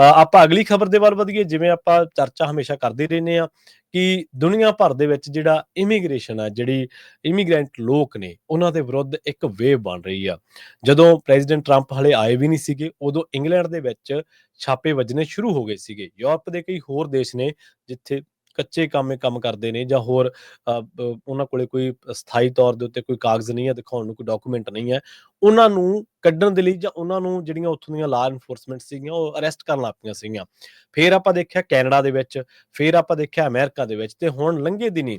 ਆਪਾਂ ਅਗਲੀ ਖਬਰ ਦੇ ਵੱਲ ਵਧੀਏ, ਜਿਵੇਂ ਆਪਾਂ ਚਰਚਾ ਹਮੇਸ਼ਾ ਕਰਦੇ ਰਹਿੰਦੇ ਆ ਕਿ ਦੁਨੀਆ ਭਰ ਦੇ ਵਿੱਚ ਜਿਹੜਾ ਇਮੀਗ੍ਰੇਸ਼ਨ ਆ, ਜਿਹੜੀ ਇਮੀਗ੍ਰੈਂਟ ਲੋਕ ਨੇ, ਉਹਨਾਂ ਦੇ ਵਿਰੁੱਧ ਇੱਕ ਵੇਵ ਬਣ ਰਹੀ ਆ। ਜਦੋਂ ਪ੍ਰੈਜ਼ੀਡੈਂਟ ਟਰੰਪ ਹਲੇ ਆਏ ਵੀ ਨਹੀਂ ਸੀਗੇ, ਉਦੋਂ ਇੰਗਲੈਂਡ ਦੇ ਵਿੱਚ ਛਾਪੇ ਵੱਜਣੇ ਸ਼ੁਰੂ ਹੋ ਗਏ ਸੀਗੇ। ਯੂਰਪ ਦੇ ਕਈ ਹੋਰ ਦੇਸ਼ ਨੇ, ਜਿੱਥੇ ਕੱਚੇ ਕੰਮੇ ਕੰਮ ਕਰਦੇ ਨੇ ਜਾਂ ਹੋਰ ਉਹਨਾਂ ਕੋਲੇ ਕੋਈ ਸਥਾਈ ਤੌਰ ਦੇ ਉੱਤੇ ਕੋਈ ਕਾਗਜ਼ ਨਹੀਂ ਹੈ ਦਿਖਾਉਣ ਨੂੰ ਕੋਈ ਡਾਕੂਮੈਂਟ ਨਹੀਂ ਹੈ ਉਹਨਾਂ ਨੂੰ ਕੱਢਣ ਦੇ ਲਈ ਜਾਂ ਉਹਨਾਂ ਨੂੰ ਜਿਹੜੀਆਂ ਉੱਥੋਂ ਦੀਆਂ ਲਾ ਐਨਫੋਰਸਮੈਂਟ ਸੀਗੀਆਂ ਉਹ ਅਰੈਸਟ ਕਰਨ ਲੱਗ ਪਈਆਂ ਸੀਗੀਆਂ। ਫਿਰ ਆਪਾਂ ਦੇਖਿਆ ਕੈਨੇਡਾ ਦੇ ਵਿੱਚ ਫਿਰ ਆਪਾਂ ਦੇਖਿਆ ਅਮਰੀਕਾ ਦੇ ਵਿੱਚ ਤੇ ਹੁਣ ਲੰਘੇ ਦਿਨੀ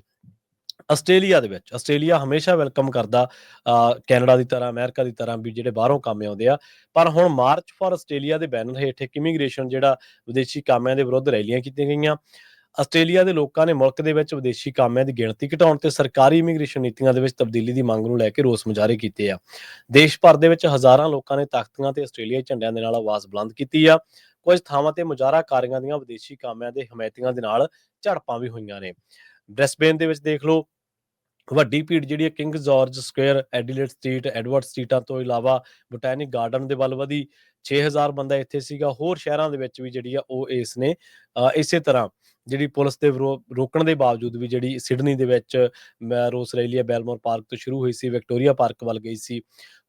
ਆਸਟ੍ਰੇਲੀਆ ਦੇ ਵਿੱਚ। ਆਸਟ੍ਰੇਲੀਆ ਹਮੇਸ਼ਾ ਵੈਲਕਮ ਕਰਦਾ ਅ, ਕੈਨੇਡਾ ਦੀ ਤਰ੍ਹਾਂ ਅਮਰੀਕਾ ਦੀ ਤਰ੍ਹਾਂ ਵੀ ਜਿਹੜੇ ਬਾਹਰੋਂ ਕੰਮ ਆਉਂਦੇ ਆ। ਪਰ ਹੁਣ ਮਾਰਚ ਫਾਰ ਆਸਟ੍ਰੇਲੀਆ ਦੇ ਬੈਨਰ ਹੇਠ ਇੱਕ ਇਮੀਗ੍ਰੇਸ਼ਨ ਜਿਹੜਾ ਵਿਦੇਸ਼ੀ ਕਾਮਿਆਂ ਦੇ ਵਿਰੁੱਧ ਰੈਲੀਆਂ ਕੀਤੀਆਂ ਗਈਆਂ। ਆਸਟ੍ਰੇਲੀਆ ਦੇ ਲੋਕਾਂ ਨੇ ਮੁਲਕ ਦੇ ਵਿੱਚ ਵਿਦੇਸ਼ੀ ਕਾਮਿਆਂ ਦੀ ਗਿਣਤੀ ਘਟਾਉਣ ਤੇ ਸਰਕਾਰੀ ਇਮੀਗ੍ਰੇਸ਼ਨ ਨੀਤੀਆਂ ਦੇ ਵਿੱਚ ਤਬਦੀਲੀ ਦੀ ਮੰਗ ਨੂੰ ਲੈ ਕੇ ਰੋਸ ਮੁਜ਼ਾਹਰੇ ਕੀਤੇ ਆ। ਦੇਸ਼ ਭਰ ਦੇ ਵਿੱਚ ਹਜ਼ਾਰਾਂ ਲੋਕਾਂ ਨੇ ਤਖਤੀਆਂ ਤੇ ਆਸਟ੍ਰੇਲੀਆਈ ਝੰਡਿਆਂ ਦੇ ਨਾਲ ਆਵਾਜ਼ ਬੁਲੰਦ ਕੀਤੀ ਆ। ਕੁਝ ਥਾਵਾਂ ਤੇ ਮੁਜ਼ਾਹਰਾਕਾਰੀਆਂ ਦੀਆਂ ਵਿਦੇਸ਼ੀ ਕਾਮਿਆਂ ਦੇ ਹਮਾਇਤੀਆਂ ਦੇ ਨਾਲ ਝੜਪਾਂ ਵੀ ਹੋਈਆਂ ਨੇ। ਬ੍ਰਿਸਬੇਨ ਦੇ ਵਿੱਚ ਦੇਖ ਲਓ, ਵੱਡੀ ਭੀੜ ਜਿਹੜੀ ਹੈ King George square Adelaide street, Edward ਸਟਰੀਟਾਂ ਤੋਂ ਇਲਾਵਾ ਬੋਟੈਨਿਕ ਗਾਰਡਨ ਦੇ ਵੱਲ ਵਧੀ। 6000 ਬੰਦਾ ਇੱਥੇ ਸੀਗਾ, ਹੋਰ ਸ਼ਹਿਰਾਂ ਦੇ ਵਿੱਚ ਵੀ ਜਿਹੜੀ ਆ ਉਹ ਇਸ ਨੇ ਇਸੇ ਤਰ੍ਹਾਂ ਜਿਹੜੀ ਪੁਲਿਸ ਦੇ ਰੋਕਣ ਦੇ ਬਾਵਜੂਦ ਵੀ ਜਿਹੜੀ ਸਿਡਨੀ ਦੇ ਵਿੱਚ ਰੋਸ ਰੈਲੀ ਆ ਬੈਲਮੋਰ ਪਾਰਕ ਤੋਂ ਸ਼ੁਰੂ ਹੋਈ ਸੀ, ਵਿਕਟੋਰੀਆ ਪਾਰਕ ਵੱਲ ਗਈ ਸੀ।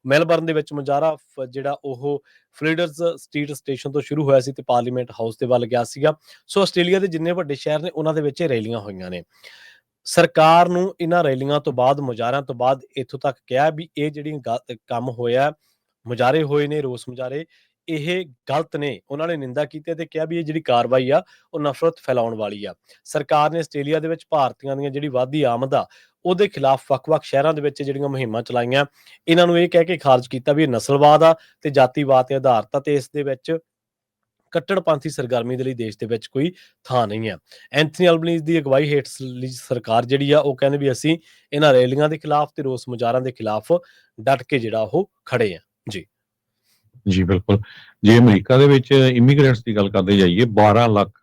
ਮੈਲਬਰਨ ਦੇ ਵਿੱਚ ਮੁਜ਼ਾਹਰਾ ਜਿਹੜਾ ਉਹ ਫਲੀਡਰਸ ਸਟਰੀਟ ਸਟੇਸ਼ਨ ਤੋਂ ਸ਼ੁਰੂ ਹੋਇਆ ਸੀ ਤੇ ਪਾਰਲੀਮੈਂਟ ਹਾਊਸ ਦੇ ਵੱਲ ਗਿਆ ਸੀਗਾ। ਸੋ ਆਸਟ੍ਰੇਲੀਆ ਦੇ ਜਿੰਨੇ ਵੱਡੇ ਸ਼ਹਿਰ ਨੇ, ਉਹਨਾਂ ਦੇ ਵਿੱਚ ਇਹ ਰੈਲੀਆਂ ਹੋਈਆਂ ਨੇ। ਸਰਕਾਰ ਨੂੰ ਇਹਨਾਂ ਰੈਲੀਆਂ ਤੋਂ ਬਾਅਦ, ਮੁਜ਼ਾਹਰਿਆਂ ਤੋਂ ਬਾਅਦ ਇੱਥੋਂ ਤੱਕ ਕਿਹਾ ਵੀ ਇਹ ਜਿਹੜੀ ਗ- ਕੰਮ ਹੋਇਆ ਮੁਜ਼ਾਹਰੇ ਹੋਏ ਨੇ, ਰੋਸ ਮੁਜ਼ਾਰੇ ਇਹ ਗਲਤ ਨੇ। ਉਹਨਾਂ ਨੇ ਨਿੰਦਾ ਕੀਤੀ ਤੇ ਕਿਹਾ ਵੀ ਇਹ ਜਿਹੜੀ ਕਾਰਵਾਈ ਆ, ਉਹ ਨਫ਼ਰਤ ਫੈਲਾਉਣ ਵਾਲੀ ਆ। ਸਰਕਾਰ ਨੇ ਆਸਟ੍ਰੇਲੀਆ ਦੇ ਵਿੱਚ ਭਾਰਤੀਆਂ ਦੀਆਂ ਜਿਹੜੀ ਵਾਧੀ ਆਮਦ ਆ, ਉਹਦੇ ਖਿਲਾਫ ਵੱਖ-ਵੱਖ ਸ਼ਹਿਰਾਂ ਦੇ ਵਿੱਚ ਜਿਹੜੀਆਂ ਮੁਹਿੰਮਾਂ ਚਲਾਈਆਂ। ਇਹਨਾਂ ਨੂੰ ਇਹ ਕਹਿ ਕੇ ਖਾਰਜ ਕੀਤਾ ਵੀ ਇਹ ਨਸਲਵਾਦ ਆ ਤੇ ਜਾਤੀਵਾਦ ਤੇ ਆਧਾਰਿਤ ਆ ਤੇ ਇਸ ਦੇ ਵਿੱਚ ਕੱਟੜਪੰਥੀ ਸਰਗਰਮੀ ਦੇ ਲਈ ਦੇਸ਼ ਦੇ ਵਿੱਚ ਕੋਈ ਥਾਂ ਨਹੀਂ ਹੈ ਐਂਥਨੀ ਅਲਬਨੀਜ਼ ਦੀ ਅਗਵਾਈ ਹੇਠ ਸਰਕਾਰ ਜਿਹੜੀ ਆ, ਉਹ ਕਹਿੰਦੇ ਵੀ ਅਸੀਂ ਇਹਨਾਂ ਰੈਲੀਆਂ ਦੇ ਖਿਲਾਫ ਤੇ ਰੋਸ ਮੁਜ਼ਾਹਰਿਆਂ ਦੇ ਖਿਲਾਫ ਡਟ ਕੇ ਜਿਹੜਾ ਉਹ ਖੜੇ ਆ। ਜੀ। ਬਿਲਕੁਲ। ਜੇ ਅਮਰੀਕਾ ਦੇ ਵਿੱਚ ਇਮੀਗ੍ਰੈਂਟਸ ਦੀ ਗੱਲ ਕਰਦੇ ਜਾਈਏ 12 ਲੱਖ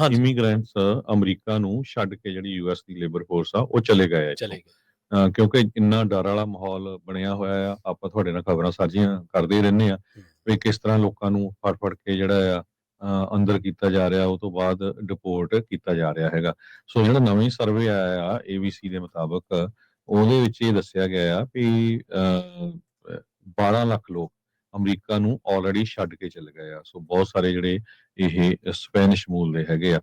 ਹਾਂਜੀ। ਇਮੀਗ੍ਰੈਂਟਸ ਅਮਰੀਕਾ ਨੂੰ ਛੱਡ ਕੇ ਜਿਹੜੀ ਯੂਐਸ ਦੀ ਲੇਬਰ ਫੋਰਸ ਆ ਉਹ ਚਲੇ ਗਏ ਆ। ਚਲੇ ਗਏ। ਕਿਉਂਕਿ ਇੰਨਾ ਡਰ ਵਾਲਾ ਮਾਹੌਲ ਬਣਿਆ ਹੋਇਆ ਆ ਆਪਾਂ ਤੁਹਾਡੇ ਨਾਲ ਖਬਰਾਂ ਸਾਂਝੀਆਂ ਕਰਦੇ ਰਹਿੰਦੇ ਆ ਵੀ ਕਿਸ ਤਰ੍ਹਾਂ ਲੋਕਾਂ ਨੂੰ ਫੜ ਫੜ ਕੇ ਜਿਹੜਾ ਆ ਅੰਦਰ ਕੀਤਾ ਜਾ ਰਿਹਾ ਉਹ ਤੋਂ ਬਾਅਦ ਡਿਪੋਰਟ ਕੀਤਾ ਜਾ ਰਿਹਾ ਹੈਗਾ। ਸੋ ਜਿਹੜਾ ਨਵੀਂ ਸਰਵੇ ਆਇਆ ਆ ABC ਦੇ ਮੁਤਾਬਕ ਉਹਦੇ ਵਿੱਚ ਇਹ ਦੱਸਿਆ ਗਿਆ ਆ ਵੀ 12 ਲੱਖ ਲੋਕ ਅਮਰੀਕਾ ਨੂੰ ਆਲਰੇਡੀ ਛੱਡ ਕੇ ਚਲੇ ਗਏ ਆ। ਸੋ ਬਹੁਤ ਸਾਰੇ ਜਿਹੜੇ ਇਹ ਸਪੈਨਿਸ਼ ਮੂਲ ਦੇ ਹੈਗੇ ਆ।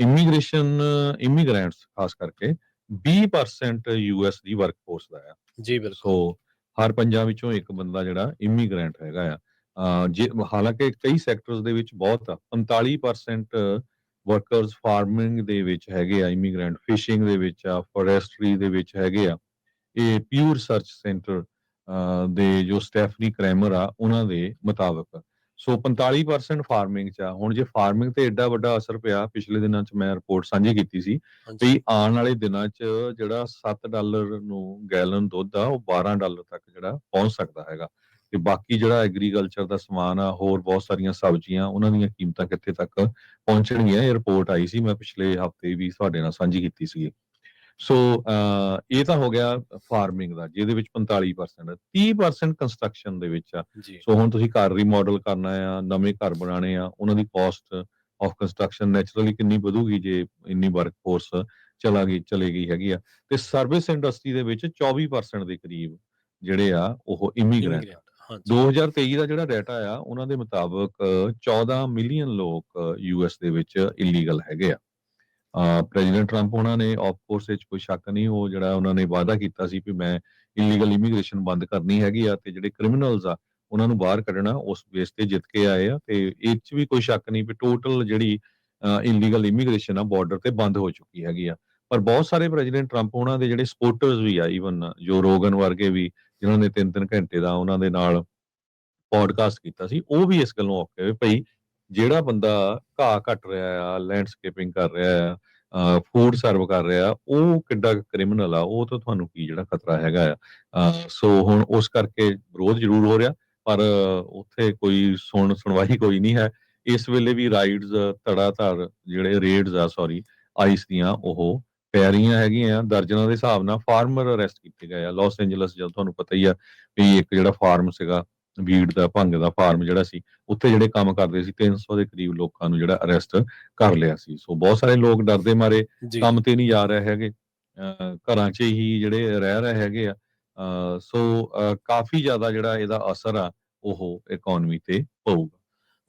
ਇਮੀਗ੍ਰੇਸ਼ਨ ਇਮੀਗ੍ਰੈਂਟਸ ਖਾਸ ਕਰਕੇ 20% ਯੂਐਸ ਦੀ ਵਰਕਫੋਰਸ ਦਾ ਆ। ਜੀ ਬਿਲਕੁਲ। ਸੋ ਹਰ ਪੰਜਾਂ ਵਿੱਚੋਂ ਇੱਕ ਬੰਦਾ ਜਿਹੜਾ ਇਮੀਗ੍ਰੈਂਟ ਹੈਗਾ ਆ। ਜੇ ਹਾਲਾਂਕਿ ਕਈ ਸੈਕਟਰਸ ਦੇ ਵਿੱਚ ਬਹੁਤ ਆ। 45% ਵਰਕਰਸ ਫਾਰਮਿੰਗ ਦੇ ਵਿੱਚ ਹੈਗੇ ਆ ਇਮੀਗ੍ਰੈਂਟ ਫਿਸ਼ਿੰਗ ਦੇ ਵਿੱਚ ਆ ਫੋਰੈਸਟਰੀ ਦੇ ਵਿੱਚ ਹੈਗੇ ਆ। ਇਹ ਪਿਊਰ ਸਰਚ ਸੈਂਟਰ ਦੇ ਜੋ ਸਟੈਫਨੀ ਕ੍ਰੈਮਰ ਆ ਉਹਨਾਂ ਦੇ ਮੁਤਾਬਕ। ਸੋ 45% ਫਾਰਮਿੰਗ ਚ ਆ। ਹੁਣ ਜੇ ਫਾਰਮਿੰਗ ਤੇ ਐਡਾ ਵੱਡਾ ਅਸਰ ਪਿਆ ਪਿਛਲੇ ਦਿਨਾਂ ਚ ਮੈਂ ਰਿਪੋਰਟ ਸਾਂਝੀ ਕੀਤੀ ਸੀ ਵੀ ਆਉਣ ਵਾਲੇ ਦਿਨਾਂ 'ਚ ਜਿਹੜਾ 7 ਡਾਲਰ ਨੂੰ ਗੈਲਨ ਦੁੱਧ ਆ ਉਹ 12 ਡਾਲਰ ਤੱਕ ਜਿਹੜਾ ਪਹੁੰਚ ਸਕਦਾ ਹੈਗਾ। ਤੇ ਬਾਕੀ ਜਿਹੜਾ ਐਗਰੀਕਲਚਰ ਦਾ ਸਮਾਨ ਆ ਹੋਰ ਬਹੁਤ ਸਾਰੀਆਂ ਸਬਜ਼ੀਆਂ ਉਹਨਾਂ ਦੀਆਂ ਕੀਮਤਾਂ ਕਿੱਥੇ ਤੱਕ ਪਹੁੰਚਣਗੀਆਂ ਇਹ ਰਿਪੋਰਟ ਆਈ ਸੀ। ਮੈਂ ਪਿਛਲੇ ਹਫ਼ਤੇ ਵੀ ਤੁਹਾਡੇ ਨਾਲ ਸਾਂਝੀ ਕੀਤੀ ਸੀ ਸੋ ਇਹ ਤਾਂ ਹੋ ਗਿਆ ਫਾਰਮਿੰਗ ਦਾ ਜਿਹਦੇ ਵਿੱਚ 45% 30% ਕੰਸਟਰਕਸ਼ਨ ਦੇ ਵਿੱਚ ਆ। ਸੋ ਹੁਣ ਤੁਸੀਂ ਘਰ ਰੀਮਾਡਲ ਕਰਨਾ ਆ ਨਵੇਂ ਘਰ ਬਣਾਉਣੇ ਆ ਉਹਨਾਂ ਦੀ ਕਾਸਟ ਆਫ ਕੰਸਟਰਕਸ਼ਨ ਨੈਚੁਰਲੀ ਕਿੰਨੀ ਵਧੂਗੀ ਜੇ ਇੰਨੀ ਵਰਕਫੋਰਸ ਚਲਾ ਗਈ ਚਲੇ ਗਈ ਹੈਗੀ ਆ। ਤੇ ਸਰਵਿਸ ਇੰਡਸਟਰੀ ਦੇ ਵਿੱਚ 24% ਦੇ ਕਰੀਬ ਜਿਹੜੇ ਆ ਉਹ ਇਮੀਗ੍ਰੈਂਟ immigrant, ਹਾਂਜੀ। 2023 ਦਾ ਜਿਹੜਾ ਡਾਟਾ ਆ ਉਹਨਾਂ ਦੇ ਮੁਤਾਬਕ 14 ਮਿਲੀਅਨ ਲੋਕ ਯੂਐਸ ਦੇ ਵਿੱਚ ਇਲੀਗਲ ਹੈਗੇ ਆ। ਪ੍ਰੈਜ਼ੀਡੈਂਟ ਟਰੰਪ ਉਹਨਾਂ ਨੇ ਆਫ ਕੋਰਸ ਵਿੱਚ ਕੋਈ ਸ਼ੱਕ ਨਹੀਂ, ਉਹ ਜਿਹੜਾ ਉਹਨਾਂ ਨੇ ਵਾਅਦਾ ਕੀਤਾ ਸੀ ਕਿ ਮੈਂ ਇਲੀਗਲ ਇਮੀਗ੍ਰੇਸ਼ਨ ਬੰਦ ਕਰਨੀ ਹੈਗੀ ਆ ਤੇ ਜਿਹੜੇ ਕ੍ਰਿਮੀਨਲਸ ਆ, ਉਹਨਾਂ ਨੂੰ ਬਾਹਰ ਕੱਢਣਾ, ਉਸ ਬੇਸ ਤੇ ਜਿੱਤ ਕੇ ਆਏ ਆ ਤੇ ਇਹ 'ਚ ਵੀ ਕੋਈ ਸ਼ੱਕ ਨਹੀਂ ਵੀ ਟੋਟਲ ਜਿਹੜੀ ਇਲੀਗਲ ਇਮੀਗ੍ਰੇਸ਼ਨ ਆ ਬਾਰਡਰ ਤੇ ਬੰਦ ਹੋ ਚੁੱਕੀ ਹੈਗੀ ਆ। ਪਰ ਬਹੁਤ ਸਾਰੇ ਪ੍ਰੈਜ਼ੀਡੈਂਟ ਟਰੰਪ ਉਹਨਾਂ ਦੇ ਜਿਹੜੇ ਸਪੋਰਟਰਸ ਵੀ ਆ ਈਵਨ ਜੋ ਰੋਗਨ ਵਰਗੇ ਵੀ, ਜਿਨ੍ਹਾਂ ਨੇ 3-3 ਘੰਟੇ ਦਾ ਉਹਨਾਂ ਦੇ ਨਾਲ ਪੋਡਕਾਸਟ ਕੀਤਾ ਸੀ, ਉਹ ਵੀ ਇਸ ਗੱਲੋਂ ਔਕੇ ਹੋਏ ਭਈ ਜਿਹੜਾ ਬੰਦਾ ਘਾਹ ਕੱਟ ਰਿਹਾ ਆ ਲੈਂਡਸਕੇਪਿੰਗ ਕਰ ਰਿਹਾ ਆ ਫੂਡ ਸਰਵ ਕਰ ਰਿਹਾ, ਉਹ ਕਿੱਡਾ ਕ੍ਰਿਮੀਨਲ ਆ, ਉਹ ਤਾਂ ਤੁਹਾਨੂੰ ਕੀ ਜਿਹੜਾ ਖਤਰਾ ਹੈਗਾ ਆ। ਸੋ ਹੁਣ ਉਸ ਕਰਕੇ ਵਿਰੋਧ ਜ਼ਰੂਰ ਹੋ ਰਿਹਾ, ਪਰ ਉੱਥੇ ਕੋਈ ਸੁਣ ਸੁਣਵਾਈ ਕੋਈ ਨਹੀਂ ਹੈ। ਇਸ ਵੇਲੇ ਵੀ ਰਾਈਡਸ ਧੜਾ ਧੜ ਜਿਹੜੇ ਰੇਡਸ ਆ ਸੌਰੀ ਆਈਸ ਦੀਆਂ, ਉਹ ਪੈ ਰਹੀਆਂ ਹੈਗੀਆਂ ਦਰਜਨਾਂ ਦੇ ਹਿਸਾਬ ਨਾਲ ਫਾਰਮਰ ਅਰੈਸਟ ਕੀਤੇ ਗਏ ਆ। ਲਾਸ ਐਂਜਲਸ ਜਦੋਂ ਤੁਹਾਨੂੰ ਪਤਾ ਹੀ ਆ ਵੀ ਇੱਕ ਜਿਹੜਾ ਫਾਰਮ ਸੀਗਾ ਵੀਡ ਦਾ ਭੰਗ ਦਾ ਫਾਰਮ ਜਿਹੜਾ ਸੀ ਉੱਥੇ ਜਿਹੜੇ ਕੰਮ ਕਰਦੇ ਸੀ 300 ਦੇ ਕਰੀਬ ਲੋਕਾਂ ਨੂੰ ਜਿਹੜਾ ਅਰੈਸਟ ਕਰ ਲਿਆ ਸੀ। ਸੋ ਬਹੁਤ ਸਾਰੇ ਲੋਕ ਡਰਦੇ ਮਾਰੇ ਕੰਮ ਤੇ ਨਹੀਂ ਜਾ ਰਹੇ ਹੈਗੇ ਘਰਾਂ 'ਚ ਹੀ ਜਿਹੜੇ ਰਹਿ ਰਹੇ ਹੈਗੇ ਆ। ਸੋ ਕਾਫੀ ਜ਼ਿਆਦਾ ਜਿਹੜਾ ਇਹਦਾ ਅਸਰ ਆ ਉਹ ਇਕਨੋਮੀ ਤੇ ਪਊਗਾ।